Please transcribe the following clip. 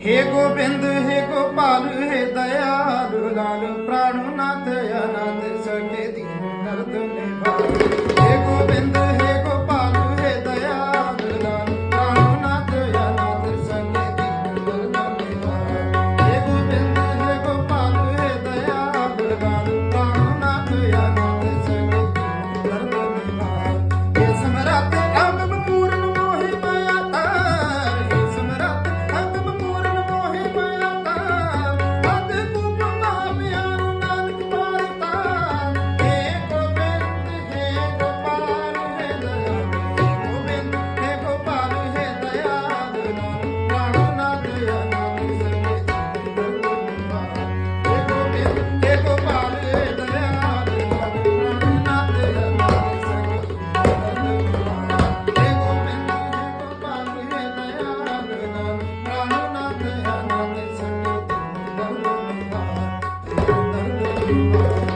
ਹੇ ਗੋਬਿੰਦ, ਹੇ ਗੋਪਾਲ, ਹੇ ਦਇਆਲ, ਲਾਲ ਪ੍ਰਾਣਨਾਥ ਅਨੰਦ ਸਕੇ ਦੀਨ ਕਰਤ ਨਿਭਾਏ ਹੇ ਗੋਬਿੰਦ, ਹੇ ਗੋਪਾਲ, ਹੇ ਦਇਆਲ, ਲਾਲ ਪ੍ਰਾਣਨਾਥ ਅਨੰਦ ਸਕੇ ਦੀਨ ਕਰਤ ਨਿਭਾਏ ਗੋਪਾਲ, ਹੇ ਦਇਆਲ Música